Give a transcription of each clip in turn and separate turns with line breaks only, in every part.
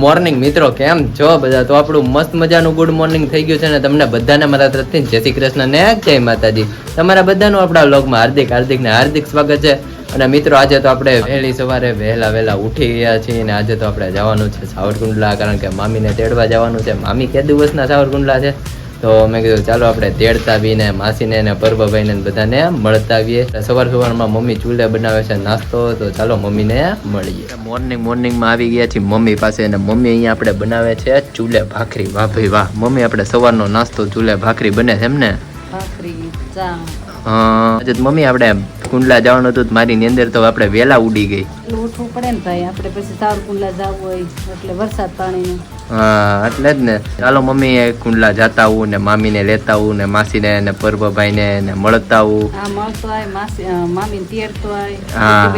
Morning મિત્રો. કેમ છો બધા? તો આપણું મસ્ત મજાનું ગુડ મોર્નિંગ થઈ ગયું છે ને તમને બધાને મારા તરફથી જય શ્રી કૃષ્ણ ને જય માતાજી. તમારા બધાનું આપણા વ્લોગમાં હાર્દિક હાર્દિક ને હાર્દિક સ્વાગત છે. અને મિત્રો, આજે તો આપણે વહેલી સવારે વહેલા વહેલા ઉઠી ગયા છીએ અને આજે તો આપણે જવાનું છે સાવરકુંડલા, કારણ કે મામીને તેડવા જવાનું છે. મામી કે દિવસના સાવરકુંડલા છે? તો મેં કીધું ચાલો આપણે તેડતા આવીને માસીને અને પરભાભાઈને બધાને મળતા આવીએ. સવાર સવારમાં મમ્મી ચૂલે બનાવે છે નાસ્તો તો ચાલો મમ્મીને મળીએ. મોર્નિંગ મોર્નિંગમાં આવી ગયા છીએ મમ્મી પાસે અને મમ્મી અહીંયા આપણે બનાવે છે ચૂલે ભાખરી. વાહ ભાઈ વાહ. મમ્મી આપણે સવારનો નાસ્તો ચૂલે ભાખરી બને છે એમ ને?
ભાખરી ચા
આજે મમ્મી આપણે કુંડલા જવાનું હતું તો મારી નીંદર તો આપણે વેલા ઉડી ગઈ.
ઉઠવું પડે ને ભાઈ આપણે પછી સાવરકુંડલા જવું હોય એટલે વરસાદ પાણીનું.
હા એટલે જ ને. ચાલો મમ્મી કુંડલા જતા આવું ને મામીને લેતા આવું ને માસીને ને પરભાભાઈને ને મળતા આવું.
આ મળતો આય માસી મામીને તેડતો આય
હા.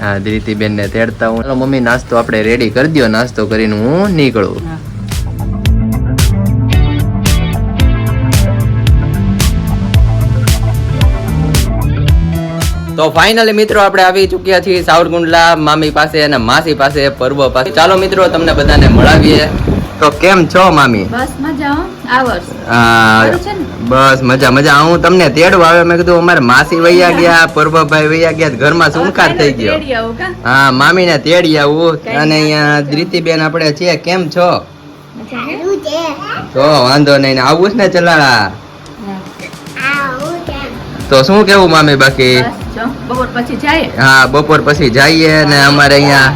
હા ધીરીતીબેન ને તેડતા હું ચાલો મમ્મી નાસ્તો આપણે રેડી કરી દો નાસ્તો કરીને હું નીકળું. તો ફાઇનલી મિત્રો આપણે આવી ચૂક્યા છીએ સાવરકુંડલા મામી પાસે અને માસી પાસે પર્વ પાસે. ચાલો મિત્રો તમને બધાને મળાવીએ. તો કેમ છો મામી?
બસ મજા આ વર્ષ?
બસ મજા મજા. હું તમને તેડવા આવ્યો મેં કીધું અમારે માસી વૈયા ગયા પર્વભાઈ વૈયા ગયા ઘરમાં સુનકાર થઈ ગયો. હા મામી ને તેડી આવું. અને અહીંયા દ્રિતિબેન આપણે છીએ. કેમ છો? તો વાંધો નહીં આવું જ ને ચલાળા. તો શું કેવું મામી બાકી?
બપોર પછી જઈએ.
હા બપોર પછી જઈએ ને અમારે અહીંયા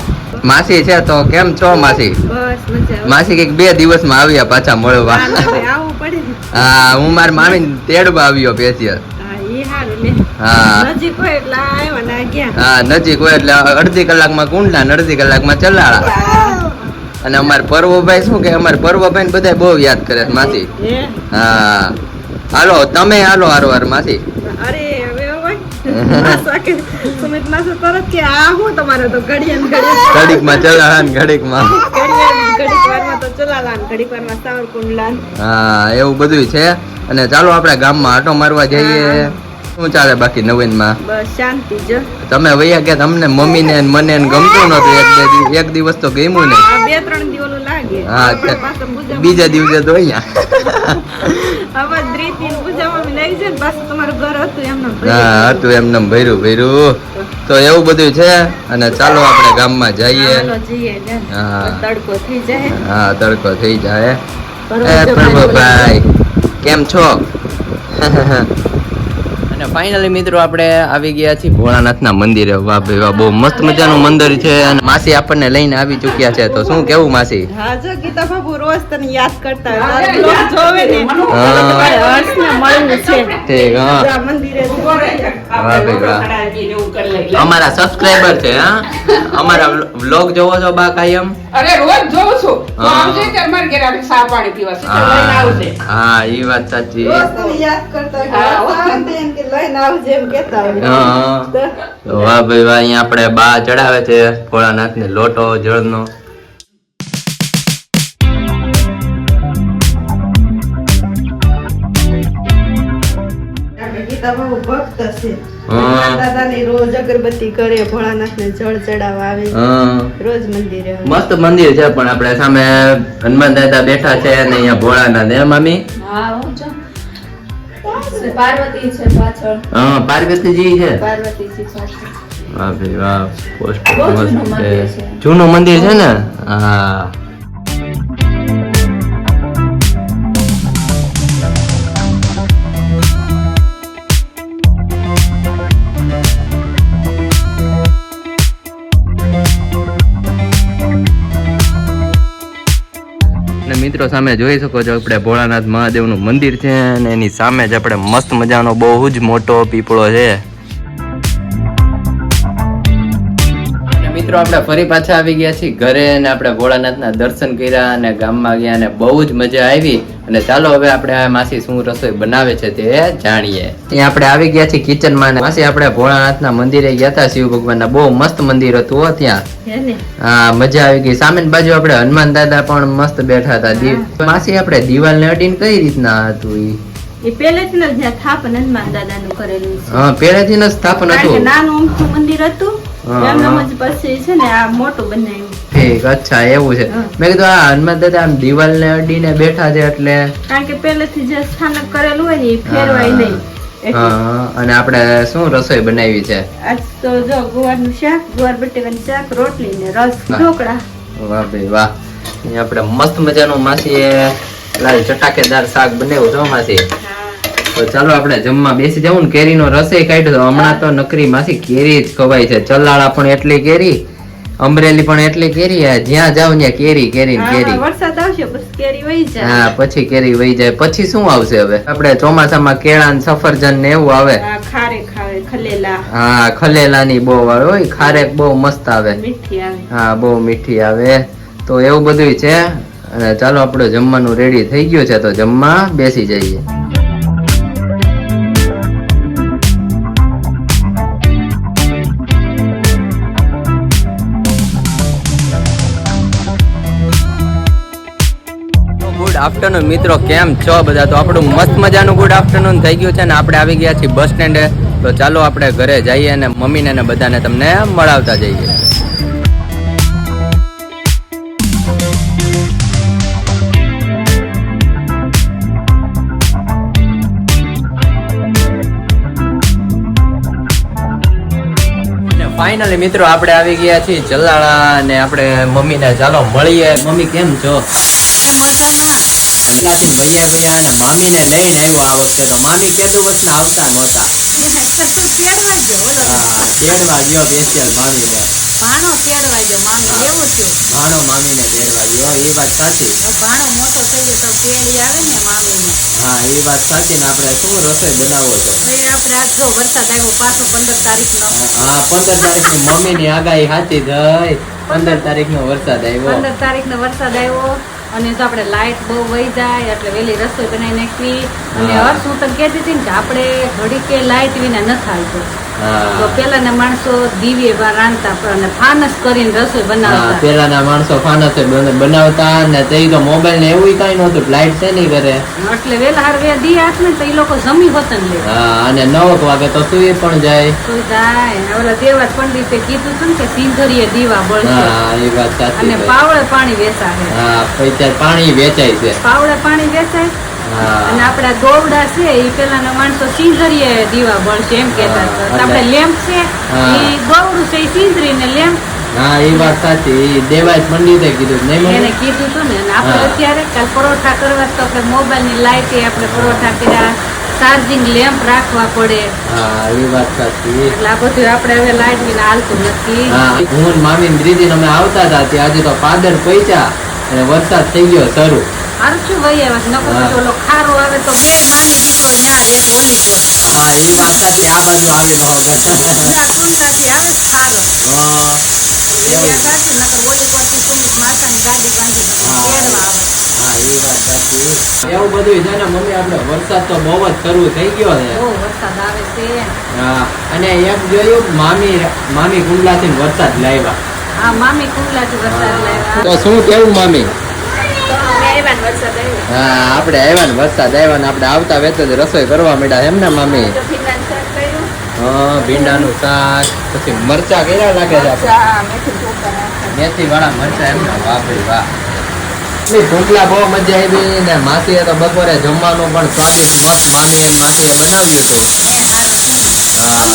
માસી છે તો કેમ છો માસી? માસી કંઈક બે દિવસમાં આવ્યા પાછા મળવા. હા હું મારી મામી તેડવા આવ્યો પેશિયલ
હા નજીક હોય એટલે
અડધી કલાકમાં કુંડલા અડધી કલાકમાં ચલાળા. અને અમારે પર્વભાઈ શું કે અમારે પર્વભાઈ ને બધા બહુ યાદ કરે માસી.
હા?
હાલો તમે હાલો હારો હાર માસી. એવું બધું છે. અને ચાલો આપણે ગામમાં આટો મારવા જઈએ. શું ચાલે બાકી નવીનમાં?
બસ શાંતિ જો.
તમે વૈયા ગયા તમને મમ્મીને ને મને ગમતું નતું એક બે દિવસ એક દિવસ તો ગમ્યું નહીં
બે ત્રણ દિવસ લાગે.
હા બીજા દિવસે તો અહીંયા.
હતું એમનું
હા હતું એમને ભર્યું ભર્યું. તો એવું બધું છે? અને ચાલો આપણે ગામમાં જઈએ.
તડકો થઈ જાય.
હા તડકો થઈ જાય. પ્રભુભાઈ કેમ છો? અને ફાઇનલી મિત્રો આપણે આવી ગયા છીએ ભોળાનાથના મંદિરે. વાહ ભાઈ વાહ બહુ મસ્ત મજાનું મંદિર છે અને માસી આપણને લઈને આવી ચૂક્યા છે. તો શું કેવું માસી?
હા જો ગીતા બાબુ રોજ તને યાદ કરતા જોવે ને
હા.
હર્ષને મળવું છે.
હા.
મંદિરે
વાહ ભાઈ વાહ. અમારા સબસ્ક્રાઇબર છે હા. અમારા વ્લોગ જોવો છો બા કાયમ?
અરે રોજ જોઉં છું. તો
હા.
આવજે કે અમારે ઘરે આવી ચા પાણી પીવા છે. તો લઈને આવજે.
હા એ વાત સાચી.
રોજ તને યાદ કરતા
હા,
વાહ ભાઈ વાહ અહીંયા આપણે બા ચડાવે છે ભોળાનાથ ને લોટો જળનો.
ભક્ત છે. દાદાની રોજ અગરબત્તી કરે ભોળાનાથને જળ ચડાવવા આવે. રોજ મંદિરે
મસ્ત મંદિર છે પણ આપણે સામે હનુમાન દાદા બેઠા છે અને અહીંયા ભોળાનાથ. હે મામી?
હા હો પાર્વતી છે પાછળ.
હા પાર્વતીજી છે?
પાર્વતીજી પાછળ.
વાહ ભાઈ વાહ.
પોસ્ટ
છે.
છે.
જૂનું મંદિર છે ને? હા. મિત્રો સામે જોઈ શકો છો આપણે ભોળાનાથ મહાદેવનું મંદિર છે અને એની સામે જ આપણે મસ્ત મજાનો બહુ જ મોટો પીપળો છે. મિત્રો આપણે ફરી પાછા આવી ગયા છીએ ઘરે અને આપણે ભોળાનાથના દર્શન કર્યા અને ગામમાં ગયા અને બહુ જ મજા આવી. અને ચાલો હવે આપણે માસી શું રસોઈ બનાવે છે તે જાણીએ. ત્યાં આપણે આવી ગયા છીએ કિચનમાં માસી આપણે ભોળાનાથના મંદિરે ગયા હતા શિવ ભગવાનના. બહુ મસ્ત મંદિર હતું હો ત્યાં.
હા
મજા આવી ગઈ. સામેની બાજુ આપણે હનુમાન દાદા પણ મસ્ત બેઠા હતા. માસી આપણે દિવાલ ને અડીને કઈ રીતના હતું
એ પહેલેથી જ સ્થાપન હનુમાન દાદાનું કરેલું
હા પહેલેથી જ સ્થાપન હતું.
નાનું અમથું મંદિર હતું.
હા.
પછી છે ને આ મોટું બનાવ્યું.
ઠીક અચ્છા એવું છે. મેં કીધું આ હનુમાન દાદા આમ દિવાલ ને અડીને બેઠા છે એટલે
કારણ કે પહેલેથી જે સ્થાનક કરેલું હોય ને એ ફેરવાય નહીં.
અને આપણે શું રસોઈ બનાવી છે?
આજ તો જો ગુવારનું શાક ગુવાર બટેકાનું શાક રોટલી ને રસ ઢોકળા.
વાહ ભાઈ વાહ. આપણે મસ્ત મજાનું માસીએ લાલ ચટાકેદાર શાક બનાવ્યું છે માસી. તો ચાલો આપણે જમવા બેસી જવું ને કેરીનો રસે કાઢ્યો હમણાં તો નકરી માંથી કેરી જ ખવાય છે. ચલાળા પણ એટલી કેરી અમરેલી પણ એટલી કેરી જ્યાં જાવ ત્યાં કેરી કેરી ને કેરી.
વરસાદ આવશે કેરી વહી જાય.
હા પછી કેરી વહી જાય. પછી શું આવશે હવે? આપણે ચોમાસામાં કેળા ને સફરજન ને એવું આવે.
હા, ખલેલા.
ની બહુ આવે હોય. ખારેક બહુ મસ્ત આવે.
મીઠી આવે.
હા બહુ મીઠી આવે. તો એવું બધું છે. અને ચાલો આપણું જમવાનું રેડી થઈ ગયું છે. તો જમવા બેસી જઈએ. આફ્ટરનૂન મિત્રો. કેમ છો બધા? તો આપણું મસ્ત મજાનું ગુડ આફ્ટરનૂન થઈ ગયું છે ને આપણે આવી ગયા છીએ બસ સ્ટેન્ડે તો ચાલો આપણે ઘરે જઈએ અને મમ્મીને ને બધાને તમને મળાવતા જઈએ. ફાઇનલી મિત્રો, આપણે આવી ગયા છીએ જલાળા અને આપણે મમ્મીને ચાલો મળીએ. મમ્મી, કેમ છો? આટલાથી ભૈયા ભૈયા અને મામીને લઈને આવ્યો આ વખતે તો મામી કેતું વચના આવતા નહોતા.
તેડવા ગયો
બેસ્યા મામી મામીને
ભાણો તેડવા ગયો મામી એવું થયું.
ભાણો મામીને તેડવા ગયો એ વાત સાચી.
ભાણો મોટો થઈ ગયો તો તેડી આવે ને મામીને.
હા એ વાત સાચી ને આપણે શું રસોઈ બનાવો છો?
આપડે આપણે આજ જો વરસાદ આવ્યો પાછો પંદર તારીખ નો
હા પંદર તારીખની મમ્મી ની આગાહી સાચી થઈ. પંદર તારીખ નો વરસાદ આવ્યો.
પંદર તારીખ નો વરસાદ આવ્યો. અને જો આપણે લાઇટ બહુ વહી જાય એટલે વેલી રસોઈ બનાવી નાખવી અને. હર્ષ હું તો કહેતી હતી ને કે આપણે ઘડી કે લાઇટ વિના ન હાલતું તો પેલાના માણસો દીવે બા રાંધતા પણ ફાનસ કરીને રસોઈ બનાવતા.
પેલાના માણસો ફાનસે બનાવતા ને તે તો મોબાઈલ ને એવું કઈ નહોતું લાઈટ છે નહીં ઘરે.
એટલે વેલા હાર વે દી હાથ ને તો એ લોકો જમી હોતન લે
હા અને નવક વાગે તો સુઈ પણ જાય.
સુઈ જાય. ઓલા દેવા પંડિતે કીધું હતું ને કે સિંધરીએ દીવા બળશે
હા એ વાત સાચી
અને પાવળે પાણી વેચાય
હા પૈસા પાણી વેચાય છે.
પાવળે પાણી વેચાય અને
આપણા
આપડા છે એ પેલાના માણસો સિંધરીએ દીવા બળશે એમ કહેતા હતા.
હા,
તો આપણે લેમ્પ છે એ ગોવડું છે એ સિંધરી ને લેમ્પ.
હા એ વાત સાચી. ઈ દેવાજ પંડિતે કીધું નહીં
એને કીધું હતું ને આપણે અત્યારે કાલ પરોઠા કરવા તો આપણે મોબાઈલની લાઈટ આપણે પરોઠા કર્યા. ચાર્જિંગ લેમ્પ રાખવા પડે.
હા એ વાત સાચી.
એટલે આ બધું આપણે હવે લાઈટ વિના હાલતું નથી.
હા મામી ત્રીજી અમે આવતા હતા આજે તો પાદર પૈસા અને વરસાદ થઈ ગયો શરૂ
હારું શું વહી આવ્યા નકર
હા.
પછી ઓલો ખારો આવે તો બે મામી દીકરો ન્યા એક ઓલી
હા એ વાત સાચી. આ બાજુ આવી નો
બધા આવે છે ખારો. એરિયા સાચી નકર ઓલી પરથી સુમિત માતાની ગાડી બાંધી
હા.
આવે.
હા એ વાત સાચી. એવું બધું ને મમ્મી આપણે વરસાદ તો બહુ જ શરૂ થઈ ગયો છે.
બહુ વરસાદ આવે છે.
હા અને એમ જોયું મામી મામી કુંડલાથી વરસાદ લાવ્યા. તો શું કેવું મામી? હા આપણે આવ્યા ને વરસાદ આવ્યા ને આપણે આવતા વેત જ રસોઈ કરવા માંડ્યા એમ ને મામી? હા ભીંડાનું શાક પછી મરચા કેવા લાગે છે
મેથી
વાળા મરચા એમ ને વાહ વાહ. ની ઢોકળા બહુ મજા આવી ને માસીએ તો બપોરે જમવાનું પણ સ્વાદિષ્ટ મસ્ત મામી માસીએ બનાવ્યું હતું. હા.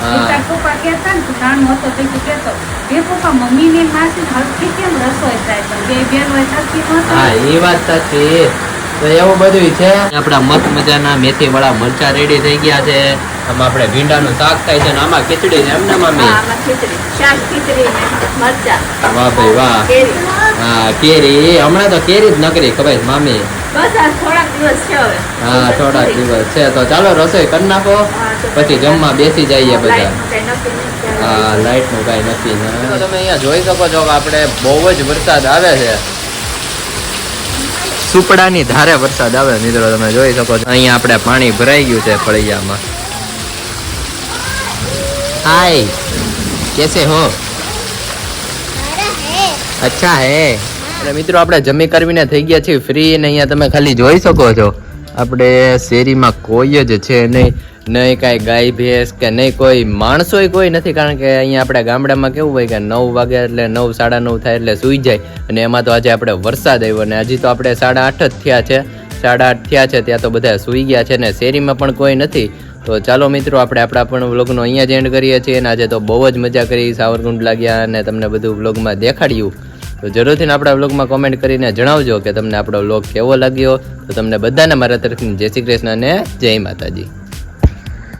તાર પપ્પા કહેતા ને નાનો હતો તો કહેતો, બે પપ્પા, મમ્મી ને માસીની હલકી કેમ રસોઈ થાય તો બે બેન હોય સરખી
હા એ વાત સાચી. તો એવું બધું છે. આપણા મસ્ત મજાના મેથી વાળા મરચા રેડી થઈ ગયા છે. આમાં આપણે ભીંડાનું શાક થાય છે ને આમાં ખીચડી છે એમ મમ્મી? મામી
આમાં ખીચડી. શાક, ખીચડી મરચા.
વાહ ભાઈ વાહ.
કેરી.
હા કેરી. હમણાં તો કેરી જ નકરી ખબર મામી?
બસ આ થોડાક દિવસ છે હવે.
હા થોડાક દિવસ છે તો ચાલો રસોઈ કરી નાખો. પછી જમવા બેસી જઈએ બધા.
લાઈટનું કંઈ નક્કી.
હા નું કઈ નથી તમે અહીંયા જોઈ શકો છો કે આપણે બહુ જ વરસાદ આવે છે. સુપડાની ધારે વરસાદ આવે મિત્રો તમે જોઈ શકો છો. અહીંયા આપણે પાણી ભરાઈ ગયું છે ફળિયામાં. હાય કેસે હો. અચ્છા હે. એટલે મિત્રો, આપણે જમી કરવીને થઈ ગયા છીએ ફ્રી ને અહીંયા તમે ખાલી જોઈ શકો છો. આપણે શેરીમાં કોઈ જ છે નહીં. નહીં કાંઈ ગાય, ભેંસ કે નહીં કોઈ, માણસોય કોઈ નથી. કારણ કે અહીંયા આપણા ગામડામાં કેવું હોય કે નવ વાગે એટલે નવ, સાડા નવ થાય એટલે સૂઈ જાય. અને એમાં તો આજે આપણે વરસાદ આવ્યો અને હજી તો આપણે સાડા આઠ જ થયા છે. સાડા આઠ થયા છે, ત્યાં તો બધા સૂઈ ગયા છે ને શેરીમાં પણ કોઈ નથી. તો ચાલો મિત્રો, આપણે આપણા પણ વ્લોગનો અહીંયા જ એન્ડ કરીએ છીએ અને આજે તો બહુ જ મજા કરી સાવરકુંડ લાગ્યા અને તમને બધું વ્લોગમાં દેખાડ્યું. તો જરૂરથી આપણા વ્લોગમાં કોમેન્ટ કરીને જણાવજો કે તમને આપણો વ્લોગ કેવો લાગ્યો. તો તમને બધાને મારા તરફથી જય શ્રી કૃષ્ણ અને જય માતાજી.